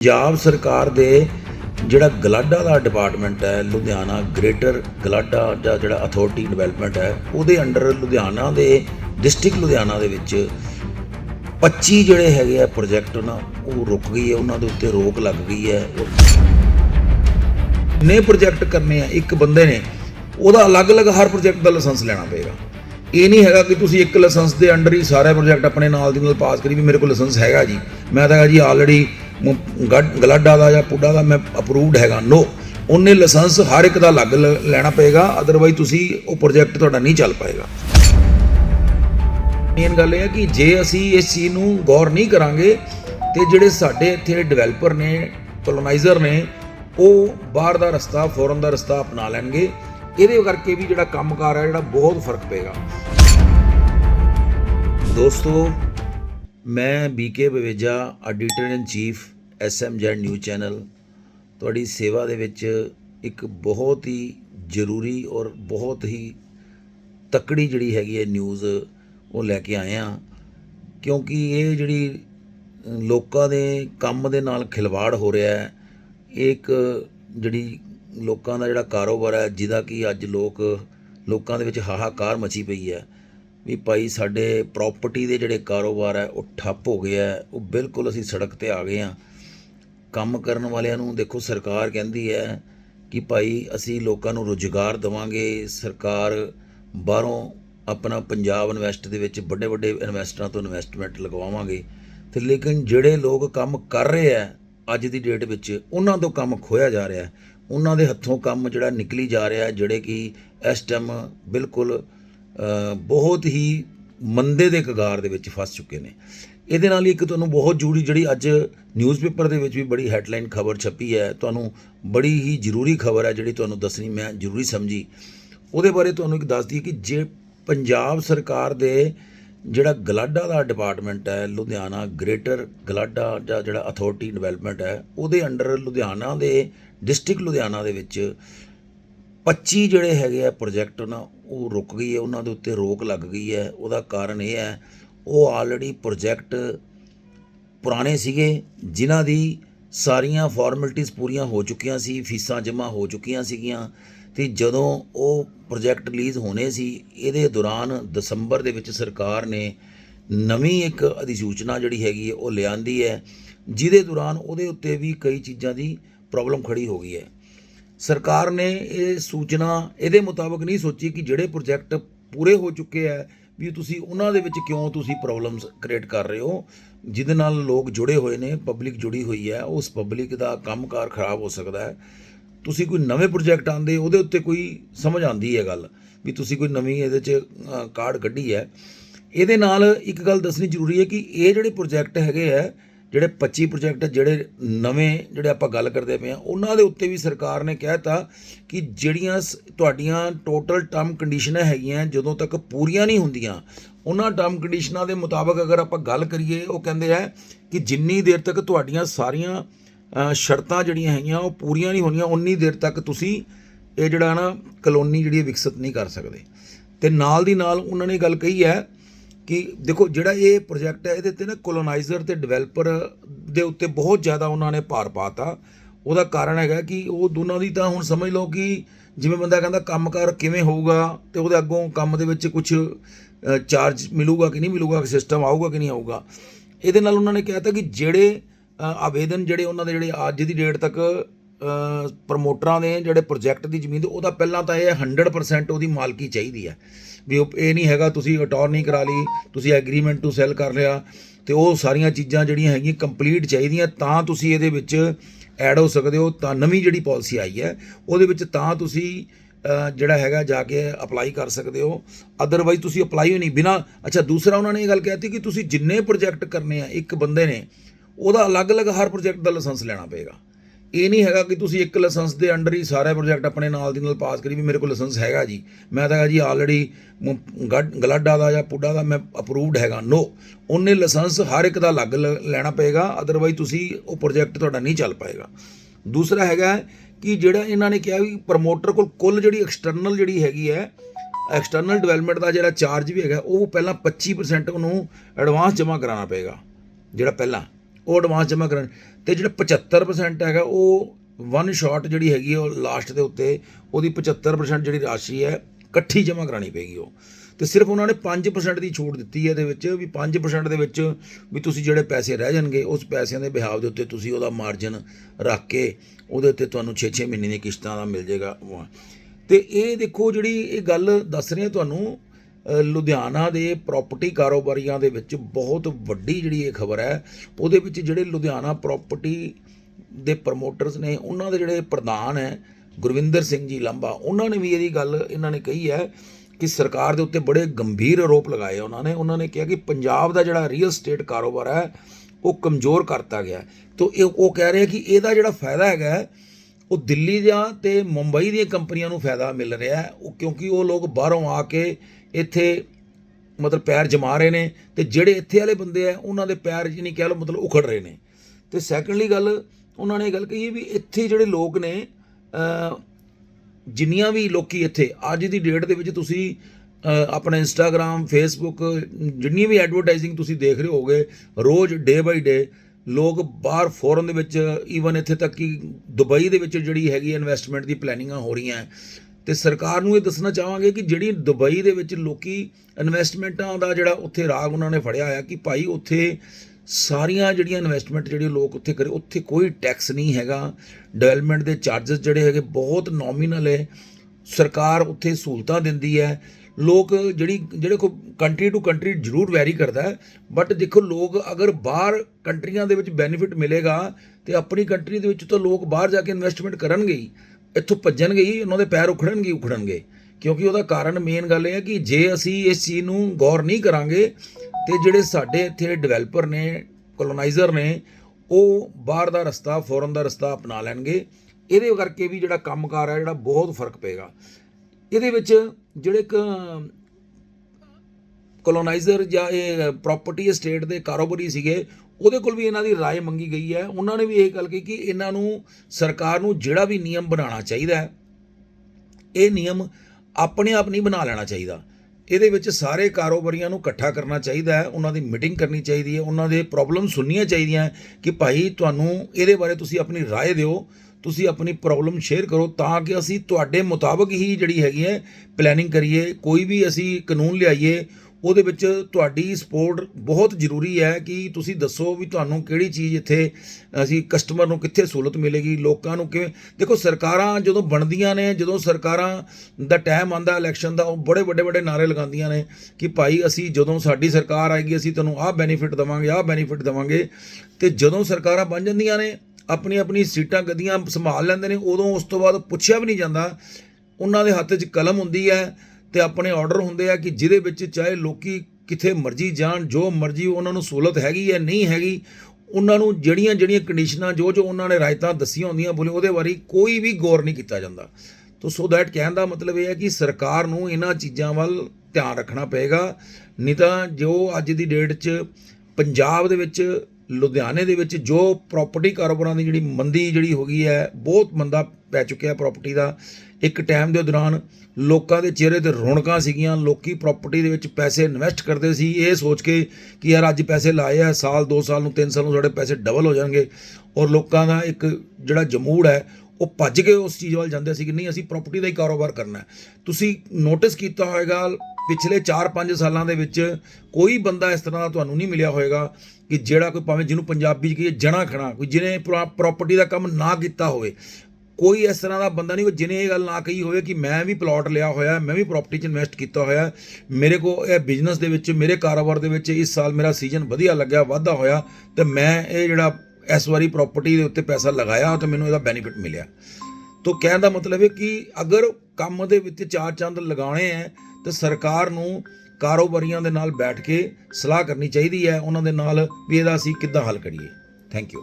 ਪੰਜਾਬ ਸਰਕਾਰ ਦੇ ਜਿਹੜਾ ਗਲਾਡਾ ਦਾ ਡਿਪਾਰਟਮੈਂਟ ਹੈ, ਲੁਧਿਆਣਾ ਗ੍ਰੇਟਰ ਗਲਾਡਾ ਦਾ ਜਿਹੜਾ ਅਥਾਰਟੀ ਡਿਵੈਲਪਮੈਂਟ ਹੈ, ਉਹਦੇ ਅੰਡਰ ਲੁਧਿਆਣਾ ਦੇ ਡਿਸਟ੍ਰਿਕਟ ਲੁਧਿਆਣਾ ਦੇ ਵਿੱਚ 25 ਜਿਹੜੇ ਹੈਗੇ ਆ ਪ੍ਰੋਜੈਕਟ ਨਾ ਉਹ ਰੁਕ ਗਈ ਹੈ, ਉਹਨਾਂ ਦੇ ਉੱਤੇ ਰੋਕ ਲੱਗ ਗਈ ਹੈ। ਨੇ ਪ੍ਰੋਜੈਕਟ ਕਰਨੇ ਆ, ਇੱਕ ਬੰਦੇ ਨੇ, ਉਹਦਾ ਅਲੱਗ-ਅਲੱਗ ਹਰ ਪ੍ਰੋਜੈਕਟ ਦਾ ਲਾਇਸੈਂਸ ਲੈਣਾ ਪਏਗਾ। ਇਹ ਨਹੀਂ ਹੈਗਾ ਕਿ ਤੁਸੀਂ ਇੱਕ ਲਾਇਸੈਂਸ ਦੇ ਅੰਡਰ ਹੀ ਸਾਰੇ ਪ੍ਰੋਜੈਕਟ ਆਪਣੇ ਨਾਲ ਦੀ ਨਾਲ ਪਾਸ ਕਰੀ ਵੀ ਮੇਰੇ ਕੋਲ ਲਾਇਸੈਂਸ ਹੈਗਾ ਜੀ। ਮੈਂ ਤਾਂ ਜੀ ਆਲਰੇਡੀ ਗਲਾਡਾ ਦਾ ਜਾਂ ਪੁੱਡਾ ਦਾ ਮੈਂ ਅਪਰੂਵਡ ਹੈਗਾ ਨੋ ਉਹਨੇ ਲਾਇਸੈਂਸ ਹਰ ਇੱਕ ਦਾ ਅਲੱਗ ਲ- ਲੈਣਾ ਪਏਗਾ ਅਦਰਵਾਈਜ਼ ਤੁਸੀਂ ਉਹ ਪ੍ਰੋਜੈਕਟ ਤੁਹਾਡਾ ਨਹੀਂ ਚੱਲ ਪਾਏਗਾ। ਮੇਨ ਗੱਲ ਇਹ ਹੈ ਕਿ ਜੇ ਅਸੀਂ ਇਸ ਚੀਜ਼ ਨੂੰ ਗੌਰ ਨਹੀਂ ਕਰਾਂਗੇ, ਤੇ ਜਿਹੜੇ ਸਾਡੇ ਇੱਥੇ ਡਿਵੈਲਪਰ ਨੇ ਕੋਲੋਨਾਈਜ਼ਰ ਨੇ, ਉਹ ਬਾਹਰ ਦਾ ਰਸਤਾ ਫੋਰਨ ਦਾ ਰਸਤਾ ਅਪਣਾ ਲੈਣਗੇ। ਇਹਦੇ ਕਰਕੇ ਵੀ ਜਿਹੜਾ ਕੰਮਕਾਰ ਹੈ ਜਿਹੜਾ ਬਹੁਤ ਫ਼ਰਕ ਪਏਗਾ। ਦੋਸਤੋ ਮੈਂ BK Baweja editor in chief SMZ news channel ਤੁਹਾਡੀ ਸੇਵਾ ਦੇ ਵਿੱਚ ਇੱਕ ਬਹੁਤ ਹੀ ਜ਼ਰੂਰੀ ਔਰ ਬਹੁਤ ਹੀ ਤਕੜੀ ਜਿਹੜੀ ਹੈਗੀ ਹੈ ਨਿਊਜ਼ ਉਹ ਲੈ ਕੇ ਆਏ ਆ ਕਿਉਂਕਿ ਇਹ ਜਿਹੜੀ ਲੋਕਾਂ ਦੇ ਕੰਮ ਦੇ ਨਾਲ ਖਿਲਵਾੜ ਹੋ ਰਿਹਾ ਹੈ, ਇਹ ਇੱਕ ਜਿਹੜੀ ਲੋਕਾਂ ਦਾ ਜਿਹੜਾ ਕਾਰੋਬਾਰ ਹੈ, ਜਿਹਦਾ ਕਿ ਅੱਜ ਲੋਕ ਲੋਕਾਂ ਦੇ ਵਿੱਚ ਹਾਹਾਕਾਰ ਮਚੀ ਪਈ ਹੈ। ਵੀ ਭਾਈ ਸਾਡੇ ਪ੍ਰਾਪਰਟੀ ਦੇ ਜਿਹੜੇ ਕਾਰੋਬਾਰ ਹੈ, ਉਹ ਠੱਪ ਹੋ ਗਏ ਹੈ। ਉਹ ਬਿਲਕੁਲ ਅਸੀਂ ਸੜਕ ਤੇ ਆ ਗਏ ਆ ਕੰਮ ਕਰਨ ਵਾਲਿਆਂ ਨੂੰ ਦੇਖੋ, ਸਰਕਾਰ ਕਹਿੰਦੀ ਹੈ ਕਿ ਭਾਈ ਅਸੀਂ ਲੋਕਾਂ ਨੂੰ ਰੁਜ਼ਗਾਰ ਦੇਵਾਂਗੇ। ਸਰਕਾਰ ਬਾਹਰੋਂ ਆਪਣਾ ਪੰਜਾਬ ਇਨਵੈਸਟ ਦੇ ਵਿੱਚ ਵੱਡੇ ਵੱਡੇ ਇਨਵੈਸਟਰਾਂ ਤੋਂ ਇਨਵੈਸਟਮੈਂਟ ਲਗਵਾਵਾਂਗੇ। ਤੇ ਲੇਕਿਨ ਜਿਹੜੇ ਲੋਕ ਕੰਮ ਕਰ ਰਹੇ ਆ ਅੱਜ ਦੀ ਡੇਟ ਵਿੱਚ, ਉਹਨਾਂ ਤੋਂ ਕੰਮ ਖੋਇਆ ਜਾ ਰਿਹਾ ਉਹਨਾਂ ਦੇ ਹੱਥੋਂ ਕੰਮ ਜਿਹੜਾ ਨਿਕਲੀ ਜਾ ਰਿਹਾ ਜਿਹੜੇ ਕਿ ਇਸ ਟਾਈਮ ਬਿਲਕੁਲ ਬਹੁਤ ਹੀ ਮੰਦੇ ਦੇ ਕਗਾਰ ਦੇ ਵਿੱਚ ਫਸ ਚੁੱਕੇ ਨੇ। ਇਹਦੇ ਨਾਲ ਹੀ ਇੱਕ ਤੁਹਾਨੂੰ ਬਹੁਤ ਜ਼ਰੂਰੀ ਜਿਹੜੀ ਅੱਜ ਨਿਊਜ਼ਪੇਪਰ ਦੇ ਵਿੱਚ ਵੀ ਬੜੀ ਹੈਡਲਾਈਨ ਖਬਰ ਛਪੀ ਹੈ, ਤੁਹਾਨੂੰ ਬੜੀ ਹੀ ਜ਼ਰੂਰੀ ਖਬਰ ਹੈ ਜਿਹੜੀ ਤੁਹਾਨੂੰ ਦੱਸਣੀ, ਮੈਂ ਜ਼ਰੂਰੀ ਸਮਝੀ। ਉਹਦੇ ਬਾਰੇ ਤੁਹਾਨੂੰ ਇੱਕ ਦੱਸ ਦਈਏ ਕਿ ਜੇ ਪੰਜਾਬ ਸਰਕਾਰ ਦੇ ਜਿਹੜਾ ਗਲਾਡਾ ਦਾ ਡਿਪਾਰਟਮੈਂਟ ਹੈ, ਲੁਧਿਆਣਾ ਗ੍ਰੇਟਰ ਗਲਾਡਾ ਦਾ ਜਿਹੜਾ ਅਥਾਰਟੀ ਡਿਵੈਲਪਮੈਂਟ ਹੈ, ਉਹਦੇ ਅੰਡਰ ਲੁਧਿਆਣਾ ਦੇ ਡਿਸਟ੍ਰਿਕਟ ਲੁਧਿਆਣਾ ਦੇ ਵਿੱਚ 25 ਜਿਹੜੇ ਹੈਗੇ ਆ ਪ੍ਰੋਜੈਕਟ ਨਾ, ਉਹ ਰੁਕ ਗਈ ਹੈ, ਉਹਨਾਂ ਦੇ ਉੱਤੇ ਰੋਕ ਲੱਗ ਗਈ ਹੈ। ਉਹਦਾ ਕਾਰਨ ਇਹ ਹੈ, ਉਹ ਆਲਰੇਡੀ ਪ੍ਰੋਜੈਕਟ ਪੁਰਾਣੇ ਸੀਗੇ, ਜਿਨ੍ਹਾਂ ਦੀ ਸਾਰੀਆਂ ਫਾਰਮੈਲਿਟੀਆਂ ਪੂਰੀਆਂ ਹੋ ਚੁੱਕੀਆਂ ਸੀ, ਫੀਸਾਂ ਜਮ੍ਹਾਂ ਹੋ ਚੁੱਕੀਆਂ ਸੀਗੀਆਂ ਤੇ ਜਦੋਂ ਉਹ ਪ੍ਰੋਜੈਕਟ ਰਿਲੀਜ਼ ਹੋਣੇ ਸੀ, ਇਹਦੇ ਦੌਰਾਨ ਦਸੰਬਰ ਦੇ ਵਿੱਚ ਸਰਕਾਰ ਨੇ ਨਵੀਂ ਇੱਕ ਅਧਿਸੂਚਨਾ ਜਿਹੜੀ ਹੈਗੀ ਹੈ, ਉਹ ਲਿਆਂਦੀ ਹੈ, ਜਿਹਦੇ ਦੌਰਾਨ ਉਹਦੇ ਉੱਤੇ ਵੀ ਕਈ ਚੀਜ਼ਾਂ ਦੀ ਪ੍ਰੋਬਲਮ ਖੜੀ ਹੋ ਗਈ ਹੈ। ਸਰਕਾਰ ਨੇ ਇਹ ਸੂਚਨਾ ਇਹਦੇ ਮੁਤਾਬਕ ਨਹੀਂ ਸੋਚੀ ਕਿ ਜਿਹੜੇ ਪ੍ਰੋਜੈਕਟ ਪੂਰੇ ਹੋ ਚੁੱਕੇ ਹੈ ਵੀ ਤੁਸੀਂ ਉਹਨਾਂ ਦੇ ਵਿੱਚ ਕਿਉਂ ਤੁਸੀਂ ਪ੍ਰੋਬਲਮਸ ਕ੍ਰੀਏਟ ਕਰ ਰਹੇ ਹੋ? ਜਿਹਦੇ ਨਾਲ ਲੋਕ ਜੁੜੇ ਹੋਏ ਨੇ ਪਬਲਿਕ ਜੁੜੀ ਹੋਈ ਹੈ, ਉਸ ਪਬਲਿਕ ਦਾ ਕੰਮਕਾਰ ਖਰਾਬ ਹੋ ਸਕਦਾ ਹੈ। ਤੁਸੀਂ ਕੋਈ ਨਵੇਂ ਪ੍ਰੋਜੈਕਟ ਆਂਦੇ ਉਹਦੇ ਉੱਤੇ ਕੋਈ ਸਮਝ ਆਂਦੀ ਹੈ ਗੱਲ, ਵੀ ਤੁਸੀਂ ਕੋਈ ਨਵੀਂ ਇਹਦੇ 'ਚ ਕਾਰਡ ਕੱਢੀ ਹੈ। ਇਹਦੇ ਨਾਲ ਇੱਕ ਗੱਲ ਦੱਸਣੀ ਜ਼ਰੂਰੀ ਹੈ ਕਿ ਇਹ ਜਿਹੜੇ ਪ੍ਰੋਜੈਕਟ ਹੈਗੇ ਆ ਜਿਹੜੇ 25 ਪ੍ਰੋਜੈਕਟ ਜਿਹੜੇ ਨਵੇਂ ਜਿਹੜੇ ਆਪਾਂ ਗੱਲ ਕਰਦੇ ਪਏ ਆ, ਉਹਨਾਂ ਦੇ ਉੱਤੇ ਵੀ ਸਰਕਾਰ ਨੇ ਕਹਿਤਾ ਕਿ ਜਿਹੜੀਆਂ ਸ- ਤੁਹਾਡੀਆਂ ਟੋਟਲ ਟਰਮ ਕੰਡੀਸ਼ਨਾਂ ਹੈਗੀਆਂ, ਜਦੋਂ ਤੱਕ ਪੂਰੀਆਂ ਨਹੀਂ ਹੁੰਦੀਆਂ, ਉਹਨਾਂ ਟਰਮ ਕੰਡੀਸ਼ਨਾਂ ਦੇ ਮੁਤਾਬਕ ਅਗਰ ਆਪਾਂ ਗੱਲ ਕਰੀਏ, ਉਹ ਕਹਿੰਦੇ ਆ ਕਿ ਜਿੰਨੀ ਦੇਰ ਤੱਕ ਤੁਹਾਡੀਆਂ ਸਾਰੀਆਂ ਸ਼ਰਤਾਂ ਜਿਹੜੀਆਂ ਹੈਗੀਆਂ, ਉਹ ਪੂਰੀਆਂ ਨਹੀਂ ਹੋਣੀਆਂ, ਉਨੀ ਦੇਰ ਤੱਕ ਤੁਸੀਂ ਇਹ ਜਿਹੜਾ ਨਾ ਕਲੋਨੀ ਜਿਹੜੀ ਵਿਕਸਿਤ ਨਹੀਂ ਕਰ ਸਕਦੇ। ਤੇ ਨਾਲ ਦੀ ਨਾਲ ਉਹਨਾਂ ਨੇ ਗੱਲ ਕਹੀ ਹੈ ਕਿ ਦੇਖੋ ਜਿਹੜਾ ਇਹ ਪ੍ਰੋਜੈਕਟ ਹੈ, ਇਹਦੇ ਤੇ ਨਾ ਕੋਲੋਨਾਈਜ਼ਰ ਤੇ ਡਿਵੈਲਪਰ ਦੇ ਉੱਤੇ ਬਹੁਤ ਜ਼ਿਆਦਾ ਉਹਨਾਂ ਨੇ ਭਾਰ ਪਾਤਾ। ਉਹਦਾ ਕਾਰਨ ਹੈਗਾ ਕਿ ਉਹ ਦੋਨਾਂ ਦੀ ਤਾਂ ਹੁਣ ਸਮਝ ਲਓ ਕਿ ਜਿਵੇਂ ਬੰਦਾ ਕਹਿੰਦਾ ਕੰਮਕਾਰ ਕਿਵੇਂ ਹੋਊਗਾ ਤੇ ਉਹਦੇ ਅੱਗੋਂ ਕੰਮ ਦੇ ਵਿੱਚ ਕੁਝ ਚਾਰਜ ਮਿਲੂਗਾ ਕਿ ਨਹੀਂ ਮਿਲੂਗਾ ਸਿਸਟਮ ਆਊਗਾ ਕਿ ਨਹੀਂ ਆਊਗਾ। ਇਹਦੇ ਨਾਲ ਉਹਨਾਂ ਨੇ ਕਿਹਾ ਤਾਂ ਕਿ ਜਿਹੜੇ ਆਵੇਦਨ ਜਿਹੜੇ ਉਹਨਾਂ ਦੇ ਜਿਹੜੇ ਅੱਜ ਦੀ ਡੇਟ ਤੱਕ ਪ੍ਰਮੋਟਰਾਂ ਦੇ ਜਿਹੜੇ ਪ੍ਰੋਜੈਕਟ ਦੀ ਜ਼ਮੀਨ ਤੇ ਉਹਦਾ ਪਹਿਲਾਂ ਤਾਂ ਇਹ 100% ਉਹਦੀ ਮਾਲਕੀ ਚਾਹੀਦੀ ਹੈ। ਵੀ ਉਹ ਇਹ ਨਹੀਂ ਹੈਗਾ, ਤੁਸੀਂ ਅਟਾਰਨੀ ਕਰਾ ਲਈ, ਤੁਸੀਂ ਐਗਰੀਮੈਂਟ ਟੂ ਸੈਲ ਕਰ ਲਿਆ, ਤੇ ਉਹ ਸਾਰੀਆਂ ਚੀਜ਼ਾਂ ਜਿਹੜੀਆਂ ਹੈਗੀਆਂ ਕੰਪਲੀਟ ਚਾਹੀਦੀਆਂ, ਤਾਂ ਤੁਸੀਂ ਇਹਦੇ ਵਿੱਚ ਐਡ ਹੋ ਸਕਦੇ ਹੋ, ਤਾਂ ਨਵੀਂ ਜਿਹੜੀ ਪਾਲਿਸੀ ਆਈ ਹੈ, ਉਹਦੇ ਵਿੱਚ ਤਾਂ ਤੁਸੀਂ ਜਿਹੜਾ ਹੈਗਾ ਜਾ ਕੇ ਅਪਲਾਈ ਕਰ ਸਕਦੇ ਹੋ। ਅਦਰਵਾਈਜ਼ ਤੁਸੀਂ ਅਪਲਾਈ ਹੀ ਨਹੀਂ, ਬਿਨਾ, ਅੱਛਾ, ਦੂਸਰਾ ਉਹਨਾਂ ਨੇ ਇਹ ਗੱਲ ਕਹਿਤੀ ਕਿ ਤੁਸੀਂ ਜਿੰਨੇ ਪ੍ਰੋਜੈਕਟ ਕਰਨੇ ਆ ਇੱਕ ਬੰਦੇ ਨੇ, ਉਹਦਾ ਅਲੱਗ-ਅਲੱਗ ਹਰ ਪ੍ਰੋਜੈਕਟ ਦਾ ਲਾਇਸੈਂਸ ਲੈਣਾ ਪਏਗਾ। ਇਹ ਨਹੀਂ ਹੈਗਾ ਕਿ ਤੁਸੀਂ ਇੱਕ ਲਾਇਸੈਂਸ ਦੇ ਅੰਡਰ ਹੀ ਸਾਰੇ ਪ੍ਰੋਜੈਕਟ ਆਪਣੇ ਨਾਲ ਦੀ ਨਾਲ ਪਾਸ ਕਰੀ ਵੀ ਮੇਰੇ ਕੋਲ ਲਾਇਸੈਂਸ ਹੈਗਾ ਜੀ। ਮੈਂ ਤਾਂ ਜੀ ਆਲਰੇਡੀ ਗਲਾਡਾ ਦਾ ਜਾਂ ਪੁੱਡਾ ਦਾ ਮੈਂ ਅਪਰੂਵਡ ਹੈਗਾ। ਨੋ ਉਹਨੇ ਲਾਇਸੈਂਸ ਹਰ ਇੱਕ ਦਾ ਅਲੱਗ ਲ- ਲੈਣਾ ਪਏਗਾ ਅਦਰਵਾਈਜ਼ ਤੁਸੀਂ ਉਹ ਪ੍ਰੋਜੈਕਟ ਤੁਹਾਡਾ ਨਹੀਂ ਚੱਲ ਪਾਏਗਾ। ਦੂਸਰਾ ਹੈਗਾ ਕਿ ਜਿਹੜਾ ਇਹਨਾਂ ਨੇ ਕਿਹਾ ਵੀ ਪ੍ਰਮੋਟਰ ਕੋਲ ਕੁੱਲ ਜਿਹੜੀ ਐਕਸਟਰਨਲ ਜਿਹੜੀ ਹੈਗੀ ਹੈ ਐਕਸਟਰਨਲ ਡਿਵੈਲਪਮੈਂਟ ਦਾ ਜਿਹੜਾ ਚਾਰਜ ਵੀ ਹੈਗਾ, ਉਹ ਪਹਿਲਾਂ 25% ਉਹਨੂੰ ਐਡਵਾਂਸ ਜਮ੍ਹਾਂ ਕਰਾਉਣਾ ਪਏਗਾ, ਜਿਹੜਾ ਪਹਿਲਾਂ। ਉਹ ਐਡਵਾਂਸ ਜਮ੍ਹਾਂ ਕਰਨ ਤੇ ਜਿਹੜਾ 75% ਹੈਗਾ, ਉਹ ਵਨ ਸ਼ਾਟ ਜਿਹੜੀ ਹੈਗੀ ਹੈ ਉਹ ਲਾਸਟ ਦੇ ਉੱਤੇ, ਉਹਦੀ 75% ਜਿਹੜੀ ਰਾਸ਼ੀ ਹੈ, ਇਕੱਠੀ ਜਮ੍ਹਾਂ ਕਰਾਣੀ ਪਏਗੀ ਉਹ। ਤੇ ਸਿਰਫ ਉਹਨਾਂ ਨੇ 5% ਦੀ ਛੂਟ ਦਿੱਤੀ ਹੈ ਇਹਦੇ ਵਿੱਚ, ਵੀ 5% ਦੇ ਵਿੱਚ ਵੀ ਤੁਸੀਂ ਜਿਹੜੇ ਪੈਸੇ ਰਹਿ ਜਾਣਗੇ, ਉਸ ਪੈਸਿਆਂ ਦੇ ਬਿਹਾਵ ਦੇ ਉੱਤੇ ਤੁਸੀਂ ਉਹਦਾ ਮਾਰਜਨ ਰੱਖ ਕੇ, ਉਹਦੇ ਉੱਤੇ ਤੁਹਾਨੂੰ 6-6 ਮਹੀਨੇ ਦੀਆਂ ਕਿਸ਼ਤਾਂ ਦਾ ਮਿਲ ਜਾਏਗਾ ਤੇ ਇਹ ਦੇਖੋ ਜਿਹੜੀ ਇਹ ਗੱਲ ਦੱਸ ਰਹੇ ਤੁਹਾਨੂੰ ਲੁਧਿਆਣਾ ਦੇ ਪ੍ਰਾਪਰਟੀ ਕਾਰੋਬਾਰੀਆਂ ਦੇ ਵਿੱਚ ਬਹੁਤ ਵੱਡੀ ਜਿਹੜੀ ਇਹ ਖਬਰ ਹੈ, ਉਹਦੇ ਵਿੱਚ ਜਿਹੜੇ ਲੁਧਿਆਣਾ ਪ੍ਰਾਪਰਟੀ ਦੇ ਪ੍ਰਮੋਟਰਸ ਨੇ, ਉਹਨਾਂ ਦੇ ਜਿਹੜੇ ਪ੍ਰਧਾਨ ਹੈ, ਗੁਰਵਿੰਦਰ ਸਿੰਘ ਜੀ ਲੰਬਾ, ਉਹਨਾਂ ਨੇ ਵੀ ਇਹਦੀ ਗੱਲ ਇਹਨਾਂ ਨੇ ਕਹੀ ਹੈ ਕਿ ਸਰਕਾਰ ਦੇ ਉੱਤੇ ਬੜੇ ਗੰਭੀਰ ਆਰੋਪ ਲਗਾਏ ਉਹਨਾਂ ਨੇ। ਉਹਨਾਂ ਨੇ ਕਿਹਾ ਕਿ ਪੰਜਾਬ ਦਾ ਜਿਹੜਾ ਰੀਅਲ ਸਟੇਟ ਕਾਰੋਬਾਰ ਹੈ, ਉਹ ਕਮਜ਼ੋਰ ਕਰਤਾ ਗਿਆ ਤੋ ਇਹ ਉਹ ਕਹਿ ਰਹੇ ਕਿ ਇਹਦਾ ਜਿਹੜਾ ਫਾਇਦਾ ਹੈਗਾ ਉਹ ਦਿੱਲੀ ਦੀਆਂ ਤੇ ਮੁੰਬਈ ਦੀਆਂ ਕੰਪਨੀਆਂ ਨੂੰ ਫਾਇਦਾ ਮਿਲ ਰਿਹਾ ਉਹ ਕਿਉਂਕਿ ਉਹ ਲੋਕ ਬਾਹਰੋਂ ਆ ਕੇ ਇੱਥੇ ਮਤਲਬ ਪੈਰ ਜਮਾ ਰਹੇ ਨੇ ਤੇ ਜਿਹੜੇ ਇੱਥੇ ਵਾਲੇ ਬੰਦੇ ਆ, ਉਹਨਾਂ ਦੇ ਪੈਰ ਜਿਹਨੇ ਕਹਿ ਲਓ ਮਤਲਬ ਉਖੜ ਰਹੇ ਨੇ। ਤੇ ਸੈਕੰਡਲੀ ਗੱਲ, ਉਹਨਾਂ ਨੇ ਇਹ ਗੱਲ ਕਹੀ ਵੀ ਇੱਥੇ ਜਿਹੜੇ ਲੋਕ ਨੇ ਜਿੰਨੀਆਂ ਵੀ ਲੋਕੀ ਇੱਥੇ, ਅੱਜ ਦੀ ਡੇਟ ਦੇ ਵਿੱਚ ਤੁਸੀਂ ਆਪਣਾ ਇੰਸਟਾਗ੍ਰam ਫੇਸਬੁੱਕ ਜਿੰਨੀ ਵੀ ਐਡਵਰਟਾਈਜ਼ਿੰਗ ਤੁਸੀਂ ਦੇਖ ਰਹੇ ਹੋਗੇ ਰੋਜ਼ ਡੇ ਬਾਈ ਡੇ ਲੋਕ ਬਾਹਰ ਫੋਰਨ ਦੇ ਵਿੱਚ ਈਵਨ ਇੱਥੇ ਤੱਕ ਕਿ ਦੁਬਈ ਦੇ ਵਿੱਚ ਜਿਹੜੀ ਹੈਗੀ ਇਨਵੈਸਟਮੈਂਟ ਦੀ ਪਲੈਨਿੰਗਾਂ ਹੋ ਰਹੀਆਂ। ਤੇ ਸਰਕਾਰ ਨੂੰ ਇਹ ਦੱਸਣਾ ਚਾਹਾਂਗੇ ਕਿ ਜਿਹੜੀ ਦੁਬਈ ਦੇ ਵਿੱਚ ਲੋਕੀ ਇਨਵੈਸਟਮੈਂਟਾਂ ਦਾ ਜਿਹੜਾ ਉੱਥੇ ਰਾਗ ਉਹਨਾਂ ਨੇ ਫੜਿਆ ਹੋਇਆ ਕਿ ਭਾਈ ਉੱਥੇ ਸਾਰੀਆਂ ਜਿਹੜੀਆਂ ਇਨਵੈਸਟਮੈਂਟ ਜਿਹੜੇ ਲੋਕ ਉੱਥੇ ਕਰੇ, ਉੱਥੇ ਕੋਈ ਟੈਕਸ ਨਹੀਂ ਹੈਗਾ। ਡਿਵੈਲਪਮੈਂਟ ਦੇ ਚਾਰजेस ਜਿਹੜੇ ਹੈਗੇ ਬਹੁਤ ਨੋਮੀਨਲ ਹੈ। ਸਰਕਾਰ ਉੱਥੇ ਸਹੂਲਤਾਂ ਦਿੰਦੀ ਹੈ। ਲੋਕ ਜਿਹੜੀ, ਜਿਹੜੇ ਕੋ ਕੰਟਰੀ ਟੂ ਕੰਟਰੀ ਜ਼ਰੂਰ ਵੈਰੀ ਕਰਦਾ ਹੈ। ਬਟ ਦੇਖੋ ਲੋਕ ਅਗਰ ਬਾਹਰ ਕੰਟਰੀਆਂ ਦੇ ਵਿੱਚ ਬੈਨੀਫਿਟ ਮਿਲੇਗਾ ਤੇ ਆਪਣੀ ਕੰਟਰੀ ਦੇ ਵਿੱਚ ਤਾਂ ਲੋਕ ਬਾਹਰ ਜਾ ਕੇ ਇਨਵੈਸਟਮੈਂਟ ਕਰਨਗੇ ਹੀ। ਇੱਥੋਂ ਭੱਜਣਗੇ ਹੀ, ਉਹਨਾਂ ਦੇ ਪੈਰ ਉਖੜਨਗੇ ਹੀ ਉਖੜਨਗੇ। ਕਿਉਂਕਿ ਉਹਦਾ ਕਾਰਨ ਮੇਨ ਗੱਲ ਇਹ ਹੈ ਕਿ ਜੇ ਅਸੀਂ ਇਸ ਚੀਜ਼ ਨੂੰ ਗੌਰ ਨਹੀਂ ਕਰਾਂਗੇ, ਤੇ ਜਿਹੜੇ ਸਾਡੇ ਇੱਥੇ ਡਿਵੈਲਪਰ ਨੇ ਕੋਲੋਨਾਈਜ਼ਰ ਨੇ, ਉਹ ਬਾਹਰ ਦਾ ਰਸਤਾ ਫੋਰਨ ਦਾ ਰਸਤਾ ਅਪਣਾ ਲੈਣਗੇ। ਇਹਦੇ ਕਰਕੇ ਵੀ ਜਿਹੜਾ ਕੰਮਕਾਰ ਹੈ ਜਿਹੜਾ ਬਹੁਤ ਫ਼ਰਕ ਪਏਗਾ। ਇਹਦੇ ਵਿੱਚ ਜਿਹੜੇ ਇੱਕ ਕਲੋਨਾਈਜ਼ਰ ਜਾਂ ਇਹ ਪ੍ਰਾਪਰਟੀ estate ਦੇ ਕਾਰੋਬਾਰੀ ਸੀਗੇ ਉਹਦੇ ਕੋਲ ਵੀ ਇਹਨਾਂ ਦੀ رائے ਮੰਗੀ ਗਈ ਹੈ ਉਹਨਾਂ ਨੇ ਵੀ ਇਹ ਗੱਲ ਕਹੀ ਕਿ ਇਹਨਾਂ ਨੂੰ ਸਰਕਾਰ ਨੂੰ ਜਿਹੜਾ ਵੀ ਨਿਯਮ ਬਣਾਉਣਾ ਚਾਹੀਦਾ ਹੈ ਇਹ ਨਿਯਮ ਆਪਣੇ ਆਪ ਨਹੀਂ ਬਣਾ ਲੈਣਾ ਚਾਹੀਦਾ ਇਹਦੇ ਵਿੱਚ ਸਾਰੇ ਕਾਰੋਬਾਰੀਆਂ ਨੂੰ ਇਕੱਠਾ ਕਰਨਾ ਚਾਹੀਦਾ ਹੈ ਉਹਨਾਂ ਦੀ ਮੀਟਿੰਗ ਕਰਨੀ ਚਾਹੀਦੀ ਹੈ ਉਹਨਾਂ ਦੇ ਪ੍ਰੋਬਲਮ ਸੁਣਨੀਆਂ ਚਾਹੀਦੀਆਂ ਹੈ ਕਿ ਭਾਈ ਤੁਹਾਨੂੰ ਇਹਦੇ ਬਾਰੇ ਤੁਸੀਂ ਆਪਣੀ رائے ਦਿਓ ਤੁਸੀਂ ਆਪਣੀ ਪ੍ਰੋਬਲਮ ਸ਼ੇਅਰ ਕਰੋ ਤਾਂ ਕਿ ਅਸੀਂ ਤੁਹਾਡੇ ਮੁਤਾਬਕ ਹੀ ਜਿਹੜੀ ਹੈਗੀ ਹੈ ਪਲੈਨਿੰਗ ਕਰੀਏ ਕੋਈ ਵੀ ਅਸੀਂ ਕਾਨੂੰਨ ਲਿਆਈਏ ਉਹਦੇ ਵਿੱਚ ਤੁਹਾਡੀ ਸਪੋਰਟ ਬਹੁਤ ਜ਼ਰੂਰੀ ਹੈ ਕਿ ਤੁਸੀਂ ਦੱਸੋ ਵੀ ਤੁਹਾਨੂੰ ਕਿਹੜੀ ਚੀਜ਼ ਇੱਥੇ, ਅਸੀਂ ਕਸਟਮਰ ਨੂੰ ਕਿੱਥੇ ਸਹੂਲਤ ਮਿਲੇਗੀ, ਲੋਕਾਂ ਨੂੰ ਕਿਵੇਂ, ਦੇਖੋ ਸਰਕਾਰਾਂ ਜਦੋਂ ਬਣਦੀਆਂ ਨੇ, ਜਦੋਂ ਸਰਕਾਰਾਂ ਦਾ ਟਾਈਮ ਆਂਦਾ ਇਲੈਕਸ਼ਨ ਦਾ, ਉਹ ਬੜੇ ਵੱਡੇ ਵੱਡੇ ਨਾਰੇ ਲਗਾਉਂਦੀਆਂ ਨੇ ਕਿ ਭਾਈ ਅਸੀਂ ਜਦੋਂ ਸਾਡੀ ਸਰਕਾਰ ਆਏਗੀ, ਅਸੀਂ ਤੁਹਾਨੂੰ ਆਹ ਬੈਨੀਫਿਟ ਦੇਵਾਂਗੇ, ਆਹ ਬੈਨੀਫਿਟ ਦੇਵਾਂਗੇ। ਤੇ ਜਦੋਂ ਸਰਕਾਰਾਂ ਬਣ ਜਾਂਦੀਆਂ ਨੇ ਆਪਣੀ ਆਪਣੀ ਸੀਟਾਂ ਗੱਦੀਆਂ ਸੰਭਾਲ ਲੈਂਦੇ ਨੇ, ਉਦੋਂ ਉਸ ਤੋਂ ਬਾਅਦ ਪੁੱਛਿਆ ਵੀ ਨਹੀਂ ਜਾਂਦਾ। ਉਹਨਾਂ ਦੇ ਹੱਥ 'ਚ ਕਲਮ ਹੁੰਦੀ ਹੈ ਤੇ ਆਪਣੇ ਆਰਡਰ ਹੁੰਦੇ ਆ ਕਿ ਜਿਹਦੇ ਵਿੱਚ ਚਾਹੇ ਲੋਕੀ ਕਿਥੇ ਮਰਜ਼ੀ ਜਾਣ, ਜੋ ਮਰਜ਼ੀ ਉਹਨਾਂ ਨੂੰ ਸਹੂਲਤ ਹੈਗੀ ਹੈ, ਨਹੀਂ ਹੈਗੀ, ਉਹਨਾਂ ਨੂੰ ਜਿਹੜੀਆਂ ਜਿਹੜੀਆਂ ਕੰਡੀਸ਼ਨਾਂ ਜੋ ਜੋ ਉਹਨਾਂ ਨੇ ਰਾਇਤਾਂ ਦੱਸੀਆਂ ਹੁੰਦੀਆਂ ਬੋਲੇ, ਉਹਦੇ ਬਾਰੇ ਕੋਈ ਵੀ ਗੌਰ ਨਹੀਂ ਕੀਤਾ ਜਾਂਦਾ। ਤੋ ਸੋ ਦੈਟ ਕਹਿਣ ਦਾ ਮਤਲਬ ਇਹ ਹੈ ਕਿ ਸਰਕਾਰ ਨੂੰ ਇਹਨਾਂ ਚੀਜ਼ਾਂ ਵੱਲ ਧਿਆਨ ਰੱਖਣਾ ਪਏਗਾ। ਨਹੀਂ ਤਾਂ ਜੋ ਅੱਜ ਦੀ ਡੇਟ 'ਚ ਪੰਜਾਬ ਦੇ ਵਿੱਚ, ਲੁਧਿਆਣੇ ਦੇ ਵਿੱਚ ਜੋ ਪ੍ਰਾਪਰਟੀ ਕਾਰੋਬਾਰਾਂ ਦੀ ਜਿਹੜੀ ਮੰਦੀ ਜਿਹੜੀ ਹੋ ਗਈ ਹੈ, ਬਹੁਤ ਮੰਦਾ ਪੈ ਚੁੱਕਿਆ ਪ੍ਰਾਪਰਟੀ ਦਾ ਇੱਕ ਟਾਈਮ ਦੇ ਦੌਰਾਨ ਲੋਕਾਂ ਦੇ ਚਿਹਰੇ ਤੇ ਰੌਣਕਾਂ ਸੀਗੀਆਂ, ਲੋਕੀ ਪ੍ਰਾਪਰਟੀ ਦੇ ਵਿੱਚ ਪੈਸੇ ਇਨਵੈਸਟ ਕਰਦੇ ਸੀ। ਇਹ ਸੋਚ ਕੇ ਕਿ ਯਾਰ ਅੱਜ ਪੈਸੇ ਲਾਏ ਆ, ਸਾਲ 2 ਸਾਲ ਨੂੰ 3 ਸਾਲ ਨੂੰ ਸਾਡੇ ਪੈਸੇ ਡਬਲ ਹੋ ਜਾਣਗੇ। ਔਰ ਲੋਕਾਂ ਦਾ ਇੱਕ ਜਿਹੜਾ ਜਮੂੜ ਹੈ, ਉਹ ਭੱਜ ਕੇ ਉਸ ਚੀਜ਼ ਵੱਲ ਜਾਂਦੇ ਸੀ ਕਿ ਨਹੀਂ, ਅਸੀਂ ਪ੍ਰਾਪਰਟੀ ਦਾ ਹੀ ਕਾਰੋਬਾਰ ਕਰਨਾ ਤੁਸੀਂ ਨੋਟਿਸ ਕੀਤਾ ਹੋਵੇਗਾ ਪਿਛਲੇ 4-5 ਸਾਲਾਂ ਦੇ ਵਿੱਚ ਕੋਈ ਬੰਦਾ ਇਸ ਤਰ੍ਹਾਂ ਦਾ ਤੁਹਾਨੂੰ ਨਹੀਂ ਮਿਲਿਆ ਹੋਵੇਗਾ ਕਿ ਜਿਹੜਾ ਕੋਈ ਭਾਵੇਂ ਜਿਹਨੂੰ ਪੰਜਾਬੀ 'ਚ ਕਹੀਏ ਜਣਾ ਖਣਾ, ਕੋਈ ਜਿਹਨੇ ਪ੍ਰਾਪਰਟੀ ਦਾ ਕੰਮ ਨਾ ਕੀਤਾ ਹੋਵੇ। ਕੋਈ ਇਸ ਤਰ੍ਹਾਂ ਦਾ ਬੰਦਾ ਨਹੀਂ ਜਿਹਨੇ ਇਹ ਗੱਲ ਨਾ ਕਹੀ ਹੋਵੇ ਕਿ ਮੈਂ ਵੀ ਪਲਾਟ ਲਿਆ ਹੋਇਆ, ਮੈਂ ਵੀ ਪ੍ਰਾਪਰਟੀ 'ਚ ਇਨਵੈਸਟ ਕੀਤਾ ਹੋਇਆ, ਮੇਰੇ ਕੋ ਇਹ ਬਿਜ਼ਨਸ ਦੇ ਵਿੱਚ, ਮੇਰੇ ਕਾਰੋਬਾਰ ਦੇ ਵਿੱਚ ਇਸ ਸਾਲ ਮੇਰਾ ਸੀਜ਼ਨ ਵਧੀਆ ਲੱਗਿਆ, ਵਾਧਾ ਹੋਇਆ, ਤੇ ਮੈਂ ਇਹ ਜਿਹੜਾ ਇਸ ਵਾਰੀ ਪ੍ਰਾਪਰਟੀ ਦੇ ਉੱਤੇ ਪੈਸਾ ਲਗਾਇਆ ਤਾਂ ਮੈਨੂੰ ਇਹਦਾ ਬੈਨੀਫਿਟ ਮਿਲਿਆ। ਤੋ ਕਹਿਣ ਦਾ ਮਤਲਬ ਹੈ ਕਿ ਅਗਰ ਕੰਮ ਦੇ ਵਿੱਚ ਚਾਰ ਚੰਦ ਲਗਾਉਣੇ ਹੈ, ਤੇ ਸਰਕਾਰ ਨੂੰ ਕਾਰੋਬਾਰੀਆਂ ਦੇ ਨਾਲ ਬੈਠ ਕੇ ਸਲਾਹ ਕਰਨੀ ਚਾਹੀਦੀ ਹੈ, ਉਹਨਾਂ ਦੇ ਨਾਲ ਵੀ ਇਹਦਾ ਅਸੀਂ ਕਿੱਦਾਂ ਹੱਲ ਕਰੀਏ। Thank you